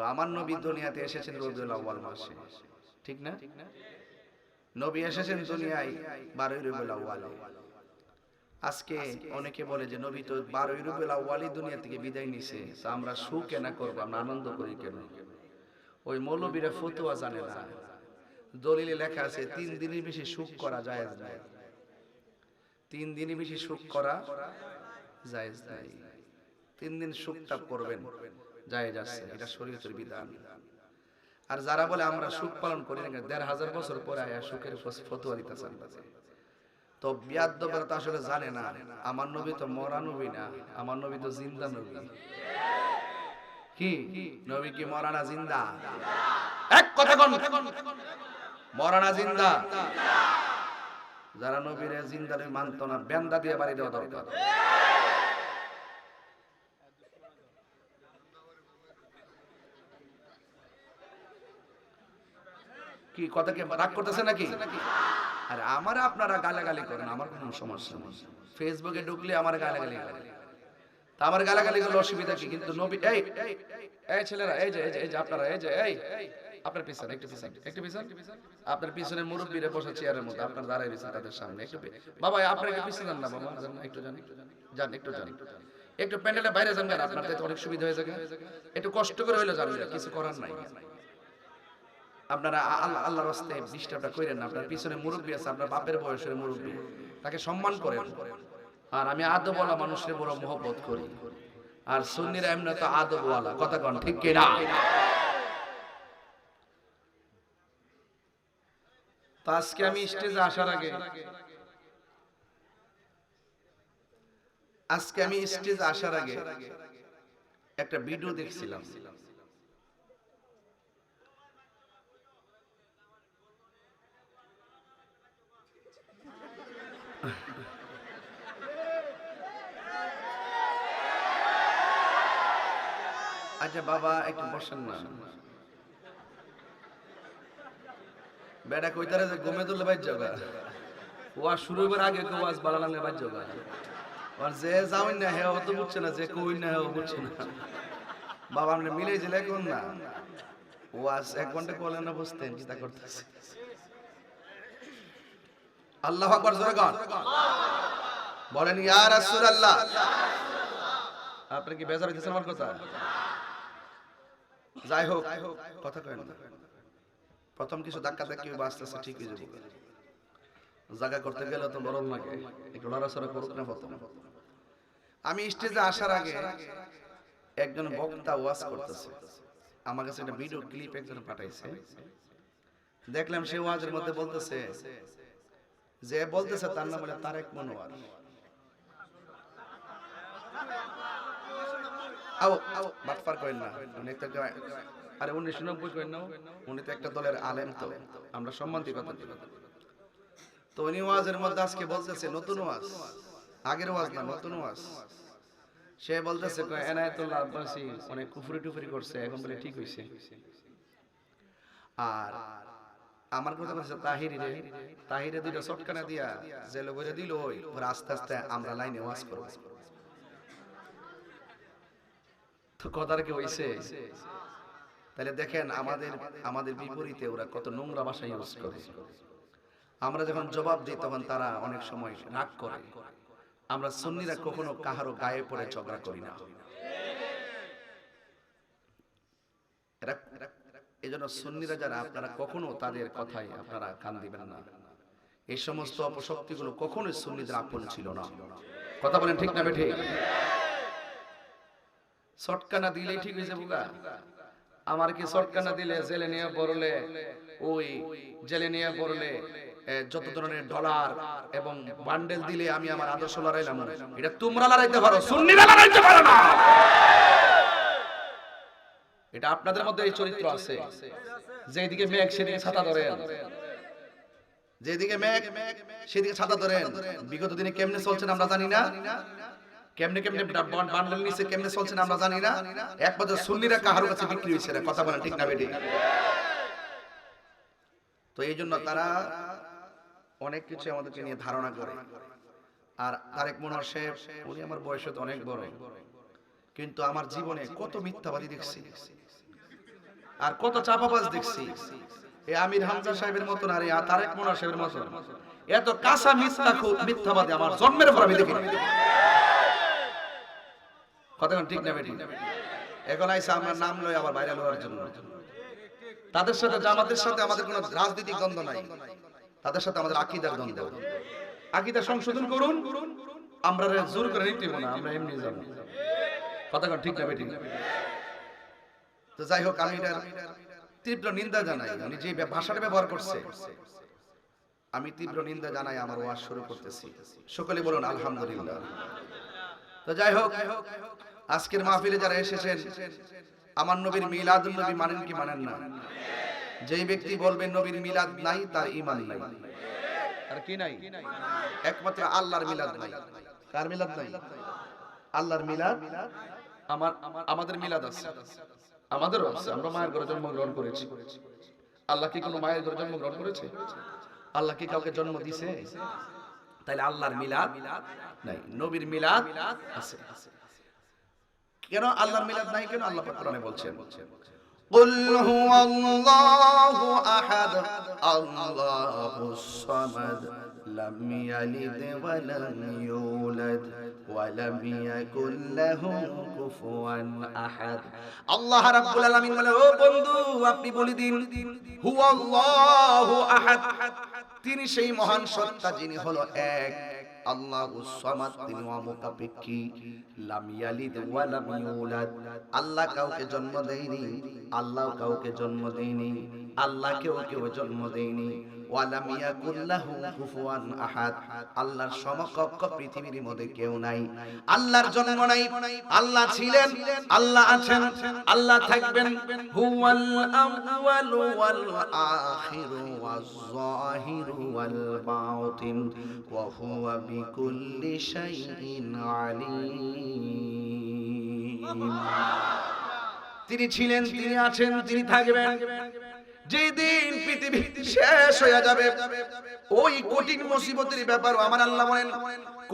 তো আমার নবী দুনিয়াতে এসেছেন রবিউল আউয়াল মাসে। ঠিক না? নবী এসেছেন দুনিয়ায় বারোই রবিউল আউয়ালে। আজকে অনেকে বলে যে নবী তো বারোই রবিউল আউয়ালই দুনিয়া থেকে বিদায় নিছে। তো আমরা সুখ কেন করব আমরা আনন্দ করি কেন? ওই মৌলবীরা ফতুয়া জানে না। দলিলে লেখা আছে তিন দিনের বেশি সুখ করা যায় নাই। তিন দিনই বেশি সুখ করা জায়েজ নাই। তিন দিন সুখ তাপ করবেন। জায়েজ আছে এটা শরীয়তের বিধান। আর যারা বলে আমরা সুখ পালন করি না দেড় হাজার বছর পরে আয়া সুখের ফতুয়া দিতেছেন। তো বিয়াদ্দবের তো আসলে জানে না আমার নবী তো মরা নবী না আমার নবী তো জিন্দা নবী। কি? নবী কি মরা না জিন্দা? এক কথা কোন। মরা না জিন্দা? যারা নবীরে জিন্দারে মানত না বেন্দা দিয়ে বাড়ি দেওয়া দরকার। কি কথা কি রাগ করতেছে নাকি? আরে আমার আপনারা গালাগালি করেন আমার কোনো সমস্যা নেই। ফেসবুকে ঢুকলে আমার গালাগালি করে তা আমার গালাগালি করলে অসুবিধা কি? কিন্তু নবী এই এই, ছেলেরা এই যে এই যে এই যে আপনারা এই যে এই আপনার পিছনে একটু পিছনে একটু পিছনে। আপনার পিছনে মুরব্বীরা বসে চেয়ারের মধ্যে আপনার দাঁড়ায় রয়েছেন তাদের সামনে একটু বাবা আপনার একটু পিছনে যান না বাবা যান না, একটু যান যান একটু যান। একটু প্যান্ডেলের বাইরে যান আপনার অনেক সুবিধা হয়ে যাবে একটু কষ্ট করে হইলে যান কিছু করার নাই। আপনারা আল্লাহ, আল্লাহর রাস্তে ডিস্টার্বটা করেন না। আপনার পিছনে মুরব্বী আছে, আপনার বাপের বয়সের মুরব্বী। তাকে সম্মান করেন। আর আমি আদবওয়ালা মানুষের বড় মহব্বত করি। আর সুন্নিরা এমনি তো আদবওয়ালা। কথা কন, ঠিক কিনা তো আজকে আমি স্টেজে আসার আগে, আজকে আমি স্টেজে আসার আগে একটা ভিডিও দেখছিলাম। আচ্ছা বাবা, একটু বসেন না। বেটা কইতারে যে গমে তুললে বাইর যাবে ওয়াজ শুরু হবার আগে কেউ ওয়াজ বাড়ালাম বাইর যাবে আর যে যাওই না, হে অত বুঝছে না, যে কই না, হে বুঝছে না। বাবা আপনি মিলে দিলে কোন না? ওয়াজ এক ঘণ্টা করলে না বসতেন চিন্তা করতেছে। আল্লাহ আকবার, জোরে কর বলেন, ইয়া রাসূলুল্লাহ। আপনি কি বেজার হইতেছে আমার কথা? যাই হোক, কথা কয় না। প্রথম কিছু ধাক্কা ধাক্কি আস্তে আস্তে ঠিক হয়ে যাবে। জায়গা করতে গেলে তো গরম লাগে, একটু লড়াচড়া করুক না প্রথম। আমি স্টেজে আসার আগে একজন বক্তা ওয়াজ করতেছে। আমার কাছে একটা ভিডিও ক্লিপ একজন পাঠাইছে। দেখলাম সে ওয়াজের মধ্যে বলতেছে যে, বলতেছে তার নাম হলো তারেক মনোয়ার। একটা দলের আলেম আমরা সম্মান তো বলতেছে, নতুন আগের ওয়াজ নতুন সে বলতেছে অনেক করছে, এখন বলে ঠিক আর আমার কথা চটকানা দিয়া আস্তে আস্তে আমরা লাইনে ওয়াজ করব। তো কথার কি হইছে, তাহলে দেখেন আমাদের আমাদের বিপরীতে ওরা কত নোংরা ভাষা ইউজ করে। আমরা যখন জবাব দিই, তখন তারা অনেক সময় রাগ করে। আমরা সুন্নিরা কখনো কাহারও গায়ে পড়ে ঝগড়া করি না। এরা- এই জন্য সুন্নিরা যারা, আপনারা কখনো তাদের কথায় আপনারা কান দিবেন না। এই সমস্ত অপশক্তিগুলো কখনোই সুন্নিদের আপন ছিল না। কথা বলেন ঠিক না বেঠে? শটকানা দিলেই ঠিক হয়েছে বুকা আমার কি শটকানা দিলে জেলে নিয়ে পড়লে? ওই জেলে নিয়ে পড়লে যত ধরনের ডলার এবং বান্ডেল দিলে আমি আমার আদর্শ লড়াইলাম। এটা তোমরা লড়াইতে পারো, সুন্নিরা লড়াইতে পারো না। এটা আপনাদের মধ্যে এই চরিত্র আছে। যেদিকে মেঘ, সেদিকে ছাতা ধরেন। যেদিকে মেঘ, সেদিকে ছাতা ধরেন। বিগত দিনে কেমনে চলছেন আমরা জানি না। কেমনে কেমনে বান্ডেল নিচে কেমনে চলছেন আমরা জানি না এক বছর সুন্নিরা কাহার কাছে বিক্রি হয়েছে না কথা বলেন ঠিক না বেটি তো এই জন্য তারা অনেক কিছু আমাদেরকে নিয়ে ধারণা করে। আর তারেক মনোহর সাহেব উনি আমার বয়সে তো অনেক বড়। কিন্তু আমার জীবনে কত মিথ্যাবাদী দেখছি। আর কত চাপাবাজ দেখছি। এই আমির হামজা সাহেবের মতন আর এই তারেক মোনা সাহেবের মতন। এত কাঁচা মিথ্যা খু- মিথ্যাবাদী আমার জন্মের পর আমি দেখি কতক্ষণ ঠিক না বেটি এখন আইসা আমার নাম লই আবার বাইরে লওয়ার জন্য। তাদের সাথে জামাতের সাথে আমাদের কোনো রাজনৈতিক দ্বন্দ্ব নাই। তাদের সাথে আমাদের আকিদার দ্বন্দ্ব। আকিদা সংশোধন করুন, আমরা জোর করে নিতে না, আমরা এমনি যাব। কতক্ষণ ঠিক না বেটি তো যাই হোক, আমি তীব্র নিন্দা জানাই। উনি যে ভাষাটা ব্যবহার করছে, আমি তীব্র নিন্দা জানাই আমার ওয়াজ শুরু করতেছি। সকলে বলুন, আলহামদুলিল্লাহ। তো যাই হোক আজকের মাহফিলে যারা এসেছেন, আমার নবীর মিলাদুল নবী মানেন কি মানেন না? যেই ব্যক্তি বলবেন নবীর মিলাদ নাই, তার ঈমান নাই। আর কি নাই? একমাত্র আল্লাহর মিলাদ নাই। কার মিলাদ নাই? আল্লাহর মিলাদ আমার, আমাদের মিলাদ আছে। আমাদেরও আছে। আমরা মায়ের ঘরে জন্মগ্রহণ করেছি। আল্লাহ কি কোনো মায়ের ঘরে জন্মগ্রহণ করেছে? আল্লাহ কি কাউকে জন্ম দিছে? তাইলে আল্লাহর মিলাদ নাই। নবীর মিলাদ আছে। কেন আল্লাহর মিলাদ নাই কেন আল্লাহ পাক কোরআনে বলছেন قل هو الله أحد الله الصمد لم يلد ولم يولد ولم يكن له كفوا أحد আল্লাহ রাব্বুল আলামিন বলে ও বন্ধু আপনি বলে দিন হুয়াল্লাহু আহাদ তিনি সেই মহান সত্তা যিনি হলো এক আল্লাহু সামাদ তিনি অমুখাপেক্ষী লাম আল্লাহ কাউকে জন্ম দেয়নি, আল্লাহ কাউকে জন্ম দেয়নি আল্লাহ কেউ কেউ জন্ম দেয়নি। ওয়ালাম ইয়াকুল লাহু কুফুয়ান আহাদ। আল্লাহর সমকক্ষ পৃথিবীর মধ্যে কেউ নাই। আল্লাহর জন্ম নাই। আল্লাহ ছিলেন। আল্লাহ আছেন। আল্লাহ থাকবেন। ওয়াল আখির ওয়াজ যাহির ওয়াল বাতিন। ওয়া হুয়া বিকুল্লি শাইইন তিনি ছিলেন, তিনি আছেন, তিনি থাকবেন। যেদিন পৃথিবী শেষ হয়ে যাবে ওই কঠিন মুসিবতের ব্যাপার আমার আল্লাহ বলেন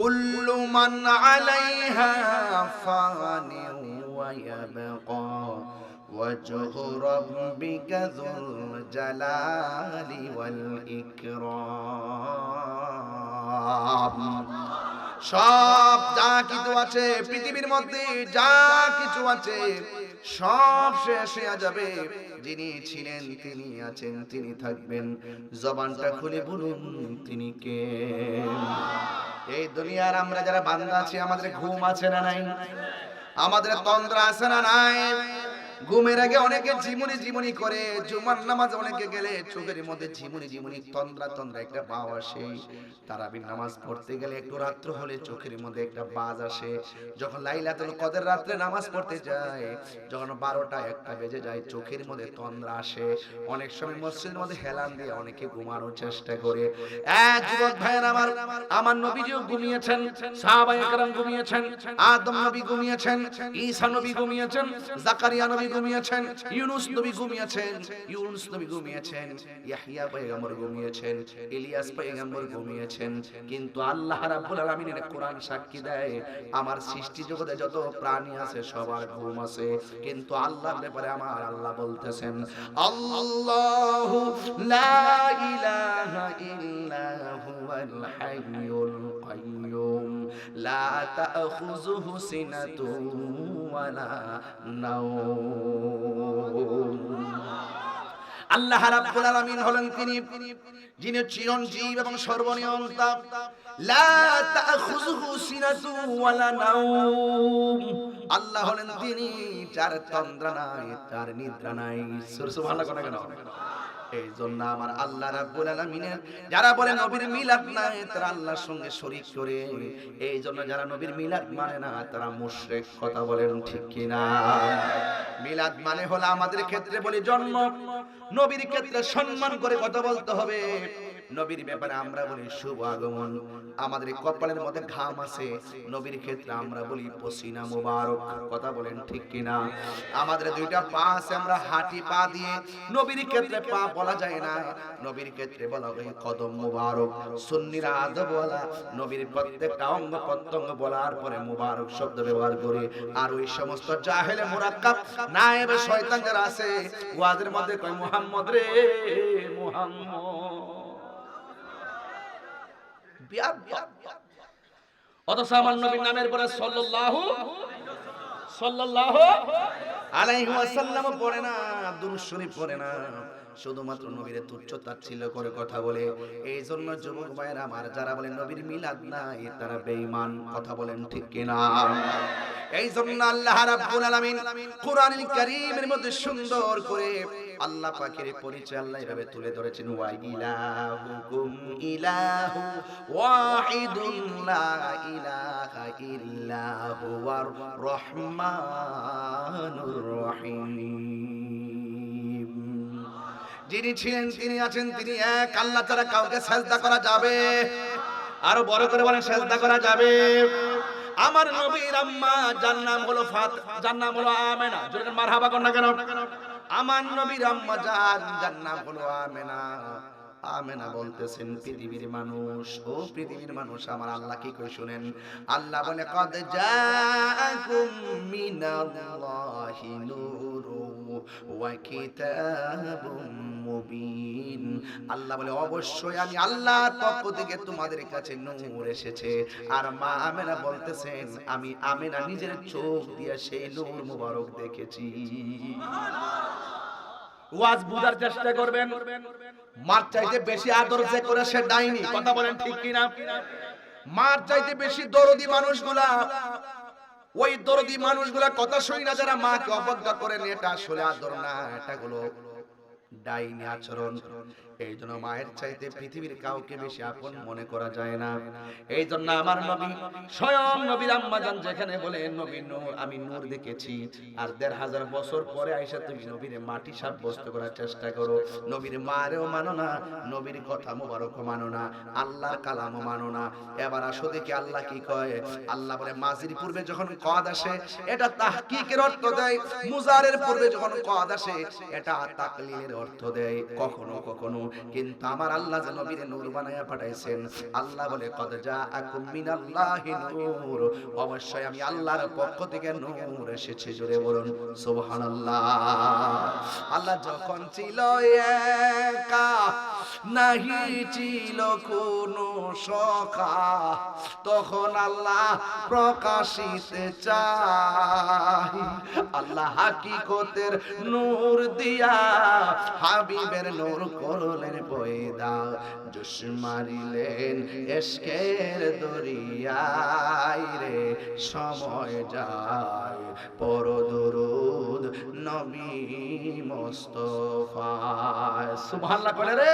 কুল্লু মান আলাইহা ফানি ওয়া ইয়াবকা وجه ربك ذو الجلال والإكرام সব যা কিছু আছে পৃথিবীর মধ্যে যা কিছু আছে সব শেষ যাবে। যিনি ছিলেন, তিনি আছেন, তিনি থাকবেন। জবানটা খুলে বলুন, তিনি কে? এই দুনিয়ার আমরা যারা বান্দা আছি, আমাদের ঘুম আছে না নাই? আমাদের তন্দ্রা আছে না নাই? ঘুমের আগে অনেকে ঝিমুনি ঝিমুনি করে, জুমার নামাজ অনেকে গেলে চোখের মধ্যে ঝিমুনি ঝিমুনি, তন্দ্রা তন্দ্রা একটা ভাব আসে। তারাবির নামাজ পড়তে গেলে একটু রাত্র হলে চোখের মধ্যে একটা বাজ আসে। যখন লাইলাতুল কদের রাত্রে নামাজ পড়তে যায়, যখন বারোটা একটা বেজে যায়, চোখের মধ্যে তন্দ্রা আসে। অনেক সময় মসজিদের মধ্যে হেলান দিয়ে অনেকে ঘুমানোর চেষ্টা করে। এক যুবক ভাইয়ের আমার আমার নবীজিও ঘুমিয়েছেন, সাহাবায়ে কেরাম ঘুমিয়েছেন, আদম নবী ঘুমিয়েছেন, ঈসা নবী ঘুমিয়েছেন, জাকারিয়া নবী ঘুমিয়েছেন, ইউনুস নবী ঘুমিয়েছেন, ইউনুস নবী ঘুমিয়েছেন ইয়াহইয়া পয়গম্বর ঘুমিয়েছেন, ইলিয়াস পয়গম্বর ঘুমিয়েছেন, কিন্তু আল্লাহ রাব্বুল আলামিনের কোরআন সাক্ষী দেয়, আমার সৃষ্টি জগতে যত প্রাণী আছে সবার ঘুম আছে, কিন্তু আল্লাহর ব্যাপারে আমার আল্লাহ বলতেছেন, আল্লাহু লা ইলাহা ইল্লা হুয়াল হাইয়ুল কাইয়ুম, লা তাখুযুহু সিনাতুন আল্লাহ রাব্বুল আলামিন হলেন তিনি, যিনি চিরঞ্জীব এবং সর্বনিয়ন্তা লা তাখুযুহু সিনাতু ওয়ালা নাওম। আল্লাহ হলেন তিনি, যার তন্দ্রা নাই, তার নিদ্রা নাই। সুবহানাল্লাহ, কোন কেন এই জন্য আমার আল্লাহ রাব্বুল আলামিনের, যারা বলে নবীর মিলাদ নাই, তারা আল্লাহর সঙ্গে শরীক করে। এই জন্য যারা নবীর মিলাদ মানে না, তারা মুশরিক, কথা বলেন ঠিক কিনা? মিলাদ মানে হলো আমাদের ক্ষেত্রে বলি জন্ম। নবীর ক্ষেত্রে সম্মান করে কথা বলতে হবে। নবীর ব্যাপারে আমরা বলি শুভ আগমন। আমাদের কপালের মধ্যে ঘাম আছে। নবীর ক্ষেত্রে আমরা বলি পসিনা মুবারক। কথা বলেন ঠিক কিনা? আমাদের দুইটা পা আছে, আমরা হাঁটি পা দিয়ে নবীর ক্ষেত্রে পা বলা যায় না। নবীর ক্ষেত্রে বলা হয় কদম মুবারক। সুন্নিরা বলা নবীর প্রত্যেকটা অঙ্গ প্রত্যঙ্গ বলার পরে মুবারক শব্দ ব্যবহার করে। আর ওই সমস্ত জাহেলে মুরাক্কাব, নায়েব শয়তান যারা আছে ওয়াদের মধ্যে কয়, মুহাম্মদ রে, মুহাম্মদ। অথচ আমার নামের পরে সাল্লাল্লাহু সাল্লাল্লাহু আলাইহি পড়ে না, দুরূদ পড়ে না। শুধুমাত্র নবীর তুচ্ছ তাচ্ছিল্য করে কথা বলে। এই জন্য যুবক ভাইয়েরা, আমার যারা বলেন নবীর মিলাদ নাই, তারা বেঈমান, কথা বলেন ঠিক কিনা? এই জন্য আল্লাহ রাব্বুল আলামিন কোরআনুল কারীমের মধ্যে সুন্দর করে আল্লাহ পাকের পরিচয় আল্লাহ এভাবে তুলে ধরেছেন, ওয়া ইলাহুকুম ইলাহু ওয়াহিদুন লা ইলাহা যিনি ছিলেন, তিনি আছেন, তিনি এক, আল্লাহ ছাড়া কাউকে সেজদা করা যাবে। আরও বড় করে বলেন, সেজদা করা যাবে। আমার নবীর আম্মা, যার নাম হলো ফাত, যার নাম হলো আমেনা। জোরে মারহাবা না কেন? আমার নবীর আম্মা যার যার নাম হলো আমেনা। আমেনা বলতেছেন, পৃথিবীর মানুষ, ও পৃথিবীর মানুষ, আমার আল্লাহ কি কই শুনেন? আল্লাহ বলে, কদ জাআকুম মিনাল্লাহি নূরু ওয়া কিতাবুম মুবিন আল্লাহ বলে, অবশ্যই আমি আল্লাহর পক্ষ থেকে তোমাদের কাছে নূর এসেছে। আর মা বলতেছেন, আমি আমেনা নিজের চোখ দিয়ে সেই নূর মুবারক দেখেছি। ওয়াজ বুঝার চেষ্টা করবেন। মার চাইতে বেশি আদর যে করে সে ডাইনি, কথা বলেন ঠিক কিনা? মার চাইতে বেশি দরদি মানুষগুলা ওই দরদি মানুষগুলা কথা শুনি না, যারা মাকে অবজ্ঞা করেন এটা আসলে আদর না, এটা গুলো ডাইনি আচরণ। এই জন্য মায়ের চাইতে পৃথিবীর কাউকে বেশি আপন মনে করা যায় না। এই জন্য আমার নবী, স্বয়ং নবীর আম্মাজান যেখানে বলে নবী নূর, আমি নূর দেখেছি। আর দেড় হাজার বছর পরে আইসা তুমি নবীর মাটি সাব্যস্ত করার চেষ্টা করো। নবীর মারেও মানো না, নবীর কথা মোবারকও মানো না, আল্লাহর কালামও মানো না। এবার আসো দেখি আল্লাহ কি কয়। আল্লাহ বলে মাঝির পূর্বে যখন কদ আসে, এটা তাহকিকের অর্থ দেয়। মুজারের পূর্বে যখন কদ আসে, এটা তাকলিলের অর্থ দেয়। কখনো কখনো কিন্তু আমার আল্লাহ যে নবীর নূর বানায়া পাঠাইছেন। আল্লাহ বলে, কদ জাআকুম মিনাল্লাহি নূর। অবশ্যই আমি আল্লাহর পক্ষ থেকে নূর এসেছে, জোরে বলুন, সুবহানাল্লাহ। আল্লাহ যখন ছিল একা, নাহি ছিল কোনো সখা, তখন আল্লাহ প্রকাশিতে চাই। আল্লাহ হাকিকতের নূর দিয়া হাবিবের নূর করলেন পয়দা জুস মারিলেন এসকের দরিয়াই রে। সময় যায় পর দরুদ নবী মস্তফা সুবহানাল্লাহ করে রে।